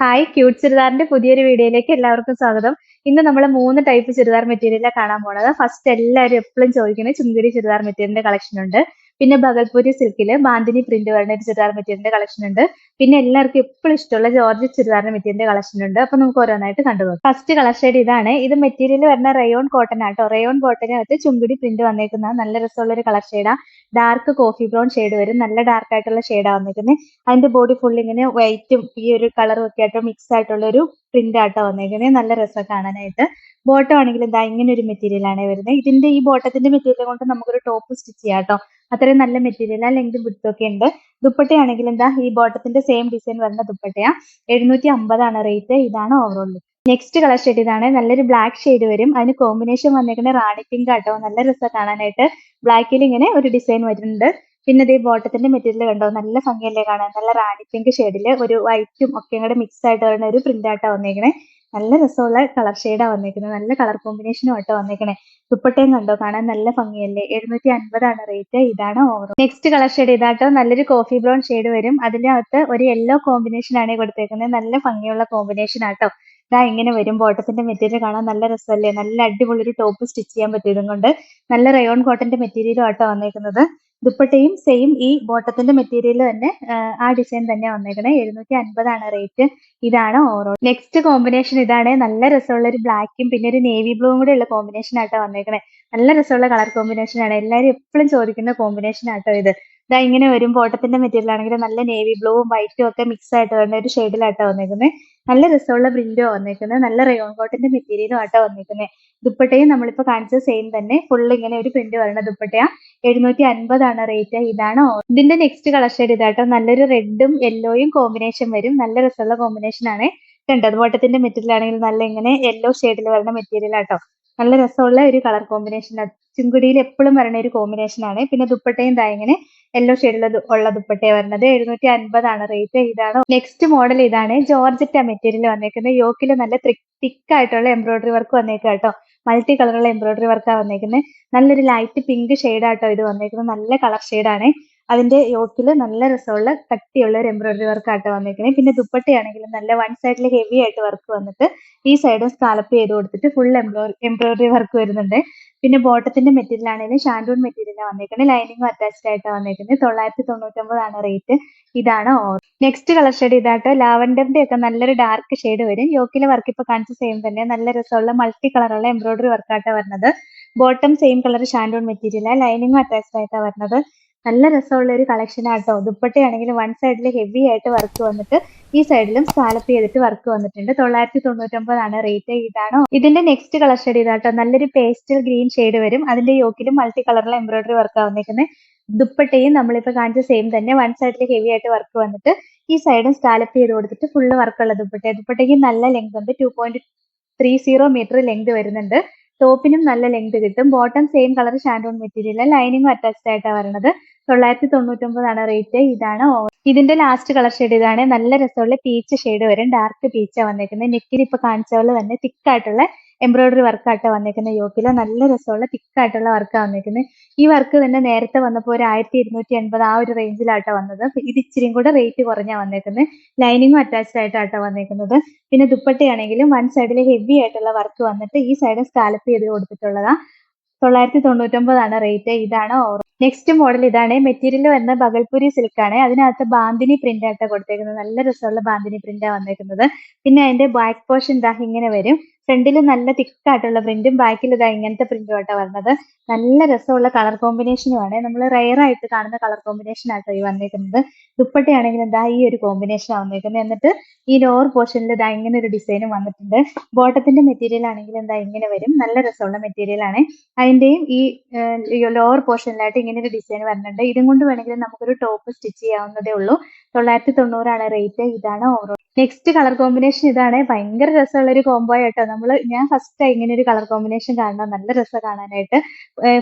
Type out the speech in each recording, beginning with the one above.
Hi cute ചുരിദാറിന്റെ പുതിയൊരു വീഡിയോയിലേക്ക് എല്ലാവർക്കും സ്വാഗതം. ഇന്ന് നമ്മൾ മൂന്ന് ടൈപ്പ് ചുരിദാർ മെറ്റീരിയലാണ് കാണാൻ പോണത്. ഫസ്റ്റ് എല്ലാവരും എപ്പോഴും ചോദിക്കുന്നത് ചുന്തിരി ചുരിദാർ മെറ്റീരിയലിന്റെ കളക്ഷൻ ഉണ്ട്. പിന്നെ ഭഗൽപൂരി സിൽക്കിൽ ബാന്തിനി പ്രിന്റ് വരുന്ന ഒരു ചുരിദാർ മെറ്റീരിയലിന്റെ കളക്ഷൻ ഉണ്ട്. പിന്നെ എല്ലാവർക്കും എപ്പോഴും ഇഷ്ടമുള്ള ജോർജ് ചുരിദാറിന്റെ മെറ്റീരിയലിന്റെ കളക്ഷൻ ഉണ്ട്. അപ്പൊ നമുക്ക് ഓരോന്നായിട്ട് കണ്ടുപോകാം ഫസ്റ്റ് കളർ ഇതാണ്. ഇത് മെറ്റീരിയൽ വരുന്ന റയോൺ കോട്ടൺ ആട്ടോ. റയോൺ കോട്ടനകത്ത് ചുങ്കിടി പ്രിന്റ് വന്നേക്കുന്ന നല്ല രസമുള്ള ഒരു കളർ ഷെയ്ഡാണ് ഡാർക്ക് കോഫി ബ്രൗൺ ഷെയ്ഡ് വരും. നല്ല ഡാർക്ക് ആയിട്ടുള്ള ഷെയ്ഡാണ് വന്നേക്കുന്നത് അതിന്റെ ബോഡി ഫുൾ ഇങ്ങനെ വൈറ്റും ഈ ഒരു കളറും ഒക്കെ ആയിട്ട് മിക്സ് ആയിട്ടുള്ള ഒരു പ്രിന്റ് ആട്ടോ വന്നേക്കുന്നത് നല്ല രസം കാണാനായിട്ട്. ബോട്ടം ആണെങ്കിൽ ഇതാ ഇങ്ങനെ ഒരു മെറ്റീരിയൽ ആണ് വരുന്നത് ഇതിന്റെ ഈ ബോട്ടത്തിന്റെ മെറ്റീരിയൽ കൊണ്ട് നമുക്കൊരു ടോപ്പ് സ്റ്റിച്ച് ചെയ്യാം കേട്ടോ. അത്രയും നല്ല മെറ്റീരിയൽ ആ ലെങ്ത് വിട്ടൊക്കെ ഉണ്ട്. ദുപ്പട്ടയാണെങ്കിൽ എന്താ ഈ ബോട്ടത്തിന്റെ സെയിം ഡിസൈൻ വരുന്ന ദുപ്പട്ടയാ. എഴുന്നൂറ്റി അമ്പതാണ് റേറ്റ് ഇതാണ് ഓവറോൾ നെക്സ്റ്റ് കളർ ഷെയ്ഡ് ഇതാണ്. നല്ലൊരു ബ്ലാക്ക് ഷെയ്ഡ് വരും. അതിന് കോമ്പിനേഷൻ വന്നേക്കുന്ന റാണി പിങ്ക് ആട്ടോ. നല്ല രസം കാണാനായിട്ട്. ബ്ലാക്കിൽ ഇങ്ങനെ ഒരു ഡിസൈൻ വരുന്നുണ്ട്. പിന്നെ ഇതേ ബോട്ടത്തിന്റെ മെറ്റീരിയൽ കണ്ടോ? നല്ല ഭംഗിയല്ലേ കാണാൻ? നല്ല റാണി പിങ്ക് ഷെയ്ഡിൽ ഒരു വൈറ്റും ഒക്കെ കൂടെ മിക്സ് ആയിട്ട് വരുന്ന ഒരു പ്രിന്റ് ആട്ടാ വന്നേക്കണേ. നല്ല രസമുള്ള കളർ ഷെയ്ഡാ വന്നേക്കുന്നത് നല്ല കളർ കോമ്പിനേഷനും ആട്ടോ വന്നേക്കണേ ദുപ്പട്ടയും കണ്ടോ? കാണാൻ നല്ല ഭംഗിയല്ലേ? എഴുന്നൂറ്റി അൻപതാണ് റേറ്റ് ഇതാണ് ഓവർ നെക്സ്റ്റ് കളർ ഷെയ്ഡ് ഇതാട്ടോ. നല്ലൊരു കോഫി ബ്രൗൺ ഷെയ്ഡ് വരും. അതിനകത്ത് ഒരു യെല്ലോ കോമ്പിനേഷൻ ആണ് കൊടുത്തേക്കുന്നത് നല്ല ഭംഗിയുള്ള കോമ്പിനേഷൻ ആട്ടോ. ഇതാ ഇങ്ങനെ വരും. ബോട്ടത്തിന്റെ മെറ്റീരിയൽ കാണാൻ നല്ല രസമല്ലേ? നല്ല അടിപൊളി ഒരു ടോപ്പ് സ്റ്റിച്ച് ചെയ്യാൻ പറ്റിയതും കൊണ്ട്. നല്ല റയോൺ കോട്ടന്റെ മെറ്റീരിയലും ആട്ടോ വന്നേക്കുന്നത്. ദുപ്പട്ടയും സെയിം ഈ ബോട്ടത്തിന്റെ മെറ്റീരിയൽ തന്നെ ആ ഡിസൈൻ തന്നെ വന്നേക്കണേ. എഴുന്നൂറ്റി അൻപതാണ് റേറ്റ് ഇതാണ് ഓവറോൾ നെക്സ്റ്റ് കോമ്പിനേഷൻ ഇതാണ്. നല്ല രസമുള്ള ഒരു ബ്ലാക്കും പിന്നെ ഒരു നേവി ബ്ലൂവും കൂടെ ഉള്ള കോമ്പിനേഷൻ ആട്ടോ വന്നേക്കണേ. നല്ല രസമുള്ള കളർ കോമ്പിനേഷൻ ആണ്. എല്ലാവരും എപ്പോഴും ചോദിക്കുന്ന കോമ്പിനേഷൻ ആട്ടോ ഇത്. ഇതാ ഇങ്ങനെ വരും. ബോട്ടത്തിന്റെ മെറ്റീരിയൽ ആണെങ്കിൽ നല്ല നേവി ബ്ലൂവും വൈറ്റും ഒക്കെ മിക്സ് ആയിട്ട് വരുന്ന ഒരു ഷെയ്ഡിലാട്ടോ വന്നേക്കുന്നത് നല്ല രസമുള്ള പ്രിന്റോ വന്നേക്കുന്നത് നല്ല റയോൺ കോട്ടിന്റെ മെറ്റീരിയലും ആട്ടോ വന്നേക്കുന്നത് ദുപ്പട്ടയും നമ്മളിപ്പോ കാണിച്ച സെയിം തന്നെ. ഫുൾ ഇങ്ങനെ ഒരു പ്രിന്റ് വരുന്ന ദുപ്പട്ടയാ. എഴുന്നൂറ്റി അൻപതാണ് റേറ്റ് ഇതാണ് ഇതിന്റെ നെക്സ്റ്റ് കളർ ഷെയ്ഡ് ഇതാട്ടോ. നല്ലൊരു റെഡും യെല്ലോയും കോമ്പിനേഷൻ വരും. നല്ല രസമുള്ള കോമ്പിനേഷൻ ആണ്. കണ്ടത് വട്ടത്തിന്റെ മെറ്റീരിയൽ ആണെങ്കിൽ നല്ല ഇങ്ങനെ യെല്ലോ ഷെയ്ഡിൽ വരുന്ന മെറ്റീരിയൽ ആട്ടോ. നല്ല രസമുള്ള ഒരു കളർ കോമ്പിനേഷൻ ചുങ്കുടിയിൽ എപ്പോഴും വരുന്ന ഒരു കോമ്പിനേഷൻ ആണ്. പിന്നെ ദുപ്പട്ടയും ദാ ഇങ്ങനെ യെല്ലോ ഷെയ്ഡിലത് ഉള്ള ദുപ്പട്ടേ വരുന്നത് എഴുന്നൂറ്റി അൻപതാണ് റേറ്റ് ഇതാണ് നെക്സ്റ്റ് മോഡൽ ഇതാണ് ജോർജറ്റ മെറ്റീരിയൽ വന്നേക്കുന്നത്. യോക്കിൽ നല്ല തിക്ക് ആയിട്ടുള്ള എംബ്രോയിഡറി വർക്ക് വന്നേക്കുക കേട്ടോ മൾട്ടി കളറുള്ള എംബ്രോയിഡറി വർക്കാണ് വന്നേക്കുന്നത് നല്ലൊരു ലൈറ്റ് പിങ്ക് ആട്ടോ ഇത് വന്നേക്കുന്നത് നല്ല കളർ ഷെയ്ഡാണ് അതിന്റെ യോക്കിൽ നല്ല രസമുള്ള കട്ടിയുള്ള ഒരു എംബ്രോയിഡറി വർക്ക് ആട്ടോ വന്നേക്കുന്നത് പിന്നെ ദുപ്പട്ടയാണെങ്കിൽ നല്ല വൺ സൈഡിൽ ഹെവി ആയിട്ട് വർക്ക് വന്നിട്ട് ഈ സൈഡും സ്കാലപ്പ് ചെയ്ത് കൊടുത്തിട്ട് ഫുൾ എംബ്രോയിഡറി വർക്ക് വരുന്നുണ്ട്. പിന്നെ ബോട്ടത്തിന്റെ മെറ്റീരിയൽ ആണെങ്കിലും ഷാൻഡൂൺ മെറ്റീരിയലാണ് വന്നേക്കുന്നത് ലൈനിങ്ങും അറ്റാച്ച്ഡ് ആയിട്ടാണ് വന്നേക്കുന്നത് തൊള്ളായിരത്തി തൊണ്ണൂറ്റൊമ്പതാണ് റേറ്റ് ഇതാണ് ഓർ നെക്സ്റ്റ് കളർ ഷെയ്ഡ് ഇതാട്ടോ. ലാവൻഡറിന്റെ ഒക്കെ നല്ലൊരു ഡാർക്ക് ഷെയ്ഡ് വരും. യോക്കിലെ വർക്ക് ഇപ്പൊ കാണിച്ച സെയിം തന്നെ. നല്ല രസമുള്ള മൾട്ടി കളറുള്ള എംബ്രോയിഡറി വർക്കായിട്ടാണ് വരുന്നത്. ബോട്ടം സെയിം കളർ ഷാൻഡൂൺ മെറ്റീരിയലാണ് ലൈനിങ്ങും അറ്റാച്ച്ഡ് ആയിട്ടാണ് വരുന്നത്. നല്ല രസമുള്ള ഒരു കളക്ഷൻ ആട്ടോ ദുപ്പട്ടയാണെങ്കിൽ വൺ സൈഡിൽ ഹെവി ആയിട്ട് വർക്ക് വന്നിട്ട് ഈ സൈഡിലും സ്കാലപ്പ് ചെയ്തിട്ട് വർക്ക് വന്നിട്ടുണ്ട്. തൊള്ളായിരത്തി തൊണ്ണൂറ്റൊമ്പതാണ് റേറ്റ് ഇതാണോ? ഇതിന്റെ നെക്സ്റ്റ് കളർ ഷെയ്ഡ് ഇതാട്ടോ. നല്ലൊരു പേസ്റ്റൽ ഗ്രീൻ ഷെയ്ഡ് വരും. അതിന്റെ യോക്കിലും മൾട്ടി കളറിലെ എംബ്രോയിഡറി വർക്ക് വന്നിരിക്കുന്നത് ദുപ്പട്ടയും നമ്മളിപ്പോ കാണിച്ച സെയിം തന്നെ. വൺ സൈഡിൽ ഹെവി ആയിട്ട് വർക്ക് വന്നിട്ട് ഈ സൈഡും സ്കാലപ്പ് ചെയ്ത് കൊടുത്തിട്ട് ഫുള്ള് വർക്കുള്ള ദുപ്പട്ട ദുപ്പട്ടയ്ക്ക് നല്ല ലെങ്ത് ഉണ്ട്. Two point three zero metre length വരുന്നുണ്ട്. ടോപ്പിനും നല്ല ലെങ്ത് കിട്ടും. ബോട്ടം സെയിം കളർ ഷാൻഡോൺ മെറ്റീരിയൽ ലൈനിങ്ങും അറ്റാച്ച്ഡ് ആയിട്ടാണ് വരുന്നത് തൊള്ളായിരത്തി തൊണ്ണൂറ്റൊമ്പതാണ് റേറ്റ് ഇതാണ് ഇതിന്റെ ലാസ്റ്റ് കളർ ഷെയ്ഡ് ഇതാണ്. നല്ല രസമുള്ള പീച്ച് ഷെയ്ഡ് വരും. ഡാർക്ക് പീച്ചാണ് വന്നേക്കുന്നത് നെക്കിന് ഇപ്പൊ കാണിച്ച പോലെ തന്നെ തിക്കായിട്ടുള്ള എംബ്രോയിഡറി വർക്കാട്ടോ വന്നേക്കുന്നത് യോക്കിൽ നല്ല രസമുള്ള തിക്കായിട്ടുള്ള വർക്കാണ് വന്നേക്കുന്നത് ഈ വർക്ക് തന്നെ നേരത്തെ വന്നപ്പോൾ ഒരു ആയിരത്തി ഇരുന്നൂറ്റി എൺപത് ആ ഒരു റേഞ്ചിലാട്ടോ വന്നത്. ഇത് ഇച്ചിരിയും കൂടെ റേറ്റ് കുറഞ്ഞാ വന്നേക്കുന്നത് ലൈനിങ്ങും അറ്റാച്ച്ഡ് ആയിട്ടാട്ടോ വന്നേക്കുന്നത്. പിന്നെ ദുപ്പട്ടയാണെങ്കിലും വൺ സൈഡിൽ ഹെവി ആയിട്ടുള്ള വർക്ക് വന്നിട്ട് ഈ സൈഡ് സ്കാലപ്പ് ചെയ്ത് കൊടുത്തിട്ടുള്ളതാ. തൊള്ളായിരത്തി തൊണ്ണൂറ്റൊമ്പതാണ് റേറ്റ് ഇതാണ് നെക്സ്റ്റ് മോഡൽ ഇതാണ് മെറ്റീരിയൽ വരുന്ന ബഗൽപുരി ആണ്. അതിനകത്ത് ബാന്തിനി പ്രിന്റ് ആയിട്ട് കൊടുത്തേക്കുന്നത്. നല്ല രസമുള്ള ബാന്തിനി പ്രിന്റാണ് വന്നേക്കുന്നത്. പിന്നെ അതിന്റെ ബാക്ക് പോർഷൻ ഇതാ ഇങ്ങനെ വരും. ഫ്രണ്ടിൽ നല്ല തിക്കായിട്ടുള്ള പ്രിന്റും ബാക്കിൽ ഇതാ ഇങ്ങനത്തെ പ്രിന്റും ആയിട്ടാണ് വരുന്നത് നല്ല രസമുള്ള കളർ കോമ്പിനേഷനുമാണ് നമ്മൾ റയർ ആയിട്ട് കാണുന്ന കളർ കോമ്പിനേഷൻ ആട്ടോ ഈ വന്നേക്കുന്നത്. ദുപ്പട്ടയാണെങ്കിൽ എന്താ ഈ ഒരു കോമ്പിനേഷൻ വന്നേക്കുന്നത്. എന്നിട്ട് ഈ ലോവർ പോർഷനിൽ ഇതാ ഇങ്ങനെ ഒരു ഡിസൈനും വന്നിട്ടുണ്ട്. ബോട്ടത്തിന്റെ മെറ്റീരിയൽ ആണെങ്കിൽ എന്താ ഇങ്ങനെ വരും. നല്ല രസമുള്ള മെറ്റീരിയൽ ആണ്. അതിന്റെയും ഈ ലോവർ പോർഷനിലായിട്ട് ഇങ്ങനെ ഒരു ഡിസൈൻ വരുന്നുണ്ട്. ഇതും കൊണ്ട് വേണമെങ്കിൽ നമുക്കൊരു ടോപ്പ് സ്റ്റിച്ച് ചെയ്യാവുന്നതേ ഉള്ളൂ. തൊള്ളായിരത്തി തൊണ്ണൂറാണ് റേറ്റ് ഇതാണ് ഓവറോൾ നെക്സ്റ്റ് കളർ കോമ്പിനേഷൻ ഇതാണ്. ഭയങ്കര രസമുള്ള ഒരു കോംബോ ആയിട്ടോ. നമ്മൾ ഞാൻ ഫസ്റ്റ് ഇങ്ങനെ ഒരു കളർ കോമ്പിനേഷൻ കാണണം. നല്ല രസം കാണാനായിട്ട്.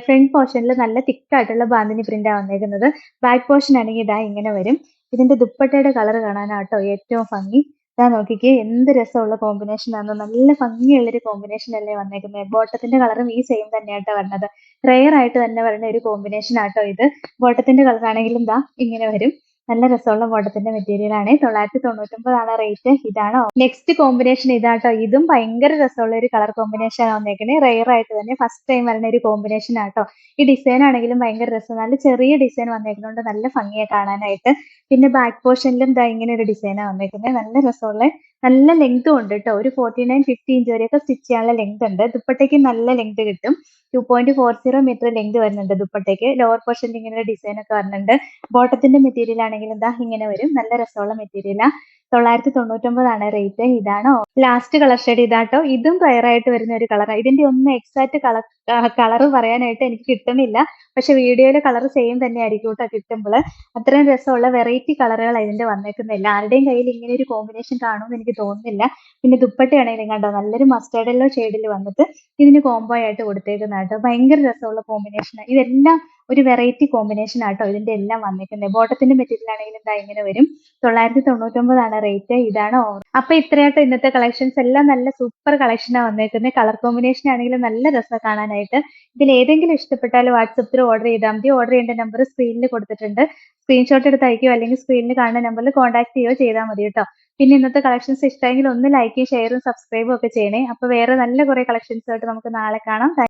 ഫ്രണ്ട് പോർഷനിൽ നല്ല തിക്ക് ആയിട്ടുള്ള ബാന്തിനി പ്രിന്റ് ആണ് വന്നേക്കുന്നത്. ബാക്ക് പോർഷൻ ആണെങ്കിൽ ഇതാ ഇങ്ങനെ വരും. ഇതിന്റെ ദുപ്പട്ടയുടെ കളർ കാണാനാട്ടോ ഏറ്റവും ഭംഗി. ഇതാ നോക്കിക്കേ എന്ത് രസമുള്ള കോമ്പിനേഷൻ ആണ് നല്ല ഭംഗിയുള്ള ഒരു കോമ്പിനേഷൻ അല്ലേ വന്നേക്കുന്നത് ബോട്ടത്തിന്റെ കളറും ഈ സെയിം തന്നെയാട്ടോ വരുന്നത് റെയർ ആയിട്ട് തന്നെ വരുന്ന ഒരു കോമ്പിനേഷൻ ആട്ടോ ഇത്. ബോട്ടത്തിന്റെ കളർ ആണെങ്കിലും ഇതാ ഇങ്ങനെ വരും. നല്ല രസമുള്ള ബോട്ടത്തിന്റെ മെറ്റീരിയൽ ആണ്. തൊള്ളായിരത്തി തൊണ്ണൂറ്റൊമ്പതാണ് റേറ്റ് ഇതാണ്? നെക്സ്റ്റ് കോമ്പിനേഷൻ ഇതാട്ടോ. ഇതും ഭയങ്കര രസമുള്ള ഒരു കളർ കോമ്പിനേഷൻ ആണ് റെയർ ആയിട്ട് തന്നെ ഫസ്റ്റ് ടൈം വരുന്ന ഒരു കോമ്പിനേഷൻ ആട്ടോ. ഈ ഡിസൈൻ ആണെങ്കിലും ഭയങ്കര രസം. നല്ല ചെറിയ ഡിസൈൻ വന്നേക്കുന്നതുകൊണ്ട് നല്ല ഭംഗിയെ കാണാനായിട്ട്. പിന്നെ ബാക്ക് പോർഷനിലും ഇതാ ഇങ്ങനെ ഒരു ഡിസൈനാണ് വന്നേക്കുന്നത് നല്ല രസമുള്ള നല്ല ലെങ്തും ഉണ്ട് കേട്ടോ ഒരു ഫോർട്ടി നയൻ ഫിഫ്റ്റി ഇഞ്ച് വരെയൊക്കെ സ്റ്റിച്ച് ചെയ്യാനുള്ള ലെങ്ത് ഉണ്ട്. ദുപ്പട്ടയ്ക്ക് നല്ല ലെങ്ത് കിട്ടും. Two point four zero metre length വരുന്നുണ്ട് ദുപ്പട്ടയ്ക്ക്. ലോവർ പോർഷനിൽ ഇങ്ങനെ ഡിസൈൻ ഒക്കെ വരുന്നുണ്ട് ബോട്ടത്തിന്റെ മെറ്റീരിയൽ ആണെങ്കിൽ എന്താ ഇങ്ങനെ വരും. നല്ല രസമുള്ള മെറ്റീരിയലാ തൊള്ളായിരത്തി തൊണ്ണൂറ്റൊമ്പതാണ് റേറ്റ് ഇതാണോ ലാസ്റ്റ് കളർ ഷെയ്ഡ് ഇതാട്ടോ. ഇതും ആയിട്ട് വരുന്ന ഒരു കളറാണ് ഇതിന്റെ ഒന്നും എക്സാക്ട് കളർ കളർ പറയാനായിട്ട് എനിക്ക് കിട്ടുന്നില്ല. പക്ഷെ വീഡിയോയിലെ കളർ സെയിം തന്നെ ആയിരിക്കും കേട്ടോ കിട്ടുമ്പോൾ അത്രയും രസമുള്ള വെറൈറ്റി കളറുകൾ ഇതിന്റെ വന്നേക്കുന്നില്ല ആരുടെയും കയ്യിൽ ഇങ്ങനെ ഒരു കോമ്പിനേഷൻ കാണുമെന്ന് എനിക്ക് തോന്നുന്നില്ല. പിന്നെ ദുപ്പട്ടയാണെങ്കിലും കണ്ടോ? നല്ലൊരു മസ്റ്റേർഡ് യെല്ലോ ഷെയ്ഡിൽ വന്നിട്ട് ഇതിന് കോംബോ ആയിട്ട് കൊടുത്തേക്കുന്ന കേട്ടോ ഭയങ്കര രസമുള്ള കോമ്പിനേഷൻ ഇതെല്ലാം ഒരു വെറൈറ്റി കോമ്പിനേഷൻ ആട്ടോ ഇതിന്റെ എല്ലാം വന്നിട്ടുണ്ട് ബോട്ടത്തിന്റെ മെറ്റീരിയൽ ആണെങ്കിലും എന്താ ഇങ്ങനെ വരും? തൊള്ളായിരത്തി തൊണ്ണൂറ്റൊമ്പതാണ് റേറ്റ് ഇതാണ് ഓർ അപ്പൊ ഇത്രയായിട്ട് ഇന്നത്തെ കളക്ഷൻസ് എല്ലാം നല്ല സൂപ്പർ കളക്ഷനാണ് വന്നേക്കുന്നത് കളർ കോമ്പിനേഷൻ ആണെങ്കിലും നല്ല രസമാണ് കാണാനായിട്ട്. ഇതിൽ ഏതെങ്കിലും ഇഷ്ടപ്പെട്ടാൽ വാട്സപ്പിൽ ഓർഡർ ചെയ്താൽ മതി. ഓർഡർ ചെയ്യേണ്ട നമ്പർ സ്ക്രീനിൽ കൊടുത്തിട്ടുണ്ട്. സ്ക്രീൻഷോട്ട് എടുത്ത് അയക്കുകയോ അല്ലെങ്കിൽ സ്ക്രീനിൽ കാണുന്ന നമ്പറിൽ കോൺടാക്ട് ചെയ്യുകയോ ചെയ്താൽ മതി കേട്ടോ. പിന്നെ ഇന്നത്തെ കളക്ഷൻസ് ഇഷ്ടമെങ്കിൽ ഒന്ന് ലൈക്കും ഷെയറും സബ്സ്ക്രൈബും ഒക്കെ ചെയ്യണേ. അപ്പൊ വേറെ നല്ല കുറെ കളക്ഷൻസ് ആയിട്ട് നമുക്ക് നാളെ കാണാം.